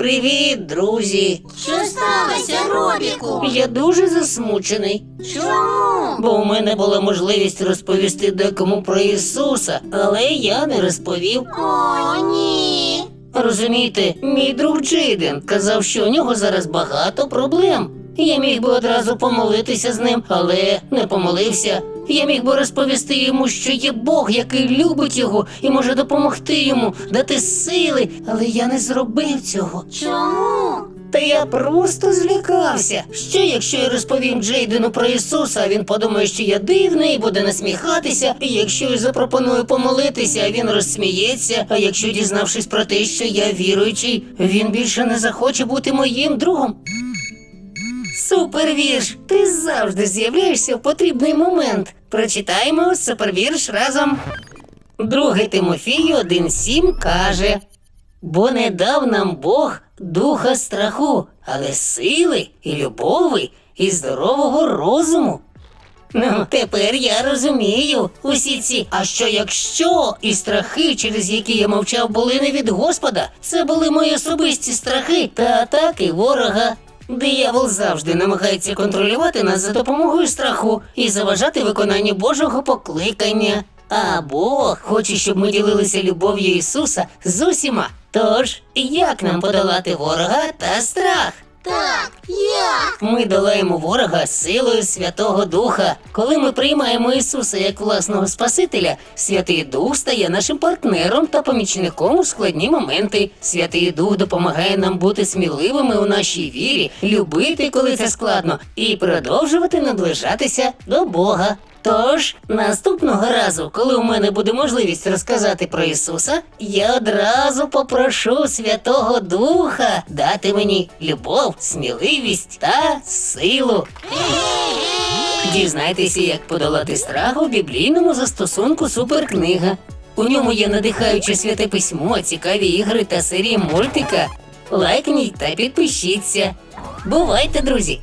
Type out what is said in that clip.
Привіт, друзі! Що сталося, Робіку? Я дуже засмучений, Чому? бо у мене була можливість розповісти декому про Ісуса, але я не розповів. О, ні. Розумієте, мій друг Джейден казав, що у нього зараз багато проблем. Я міг би одразу помолитися з ним, але не помолився. Я міг би розповісти йому, що є Бог, який любить його і може допомогти йому, дати сили, але я не зробив цього. Чому? Та я просто злякався. Що якщо я розповім Джейдену про Ісуса, він подумає, що я дивний, буде насміхатися. І якщо я запропоную помолитися, він розсміється. А якщо дізнавшись про те, що я віруючий, він більше не захоче бути моїм другом. Супервірш! Ти завжди з'являєшся в потрібний момент. Прочитаємо супервірш разом. Другий Тимофію 1.7 каже. Бо не дав нам Бог духа страху, але сили і любові і здорового розуму. Ну, тепер я розумію усі ці. А що якщо і страхи, через які я мовчав, були не від Господа, це були мої особисті страхи та атаки ворога. Диявол завжди намагається контролювати нас за допомогою страху і заважати виконанню Божого покликання. А Бог хоче, щоб ми ділилися любов'ю Ісуса з усіма. Тож, як нам подолати ворога та страх? Так, як? Ми долаємо ворога силою Святого Духа. Коли ми приймаємо Ісуса як власного Спасителя, Святий Дух стає нашим партнером та помічником у складні моменти. Святий Дух допомагає нам бути сміливими у нашій вірі, любити, коли це складно, і продовжувати наближатися до Бога. Тож, наступного разу, коли у мене буде можливість розказати про Ісуса, я одразу попрошу Святого Духа дати мені любов, сміливість та силу. Дізнайтеся, як подолати страх у біблійному застосунку суперкнига. У ньому є надихаюче святе письмо, цікаві ігри та серії мультика. Лайкніть та підпишіться. Бувайте, друзі!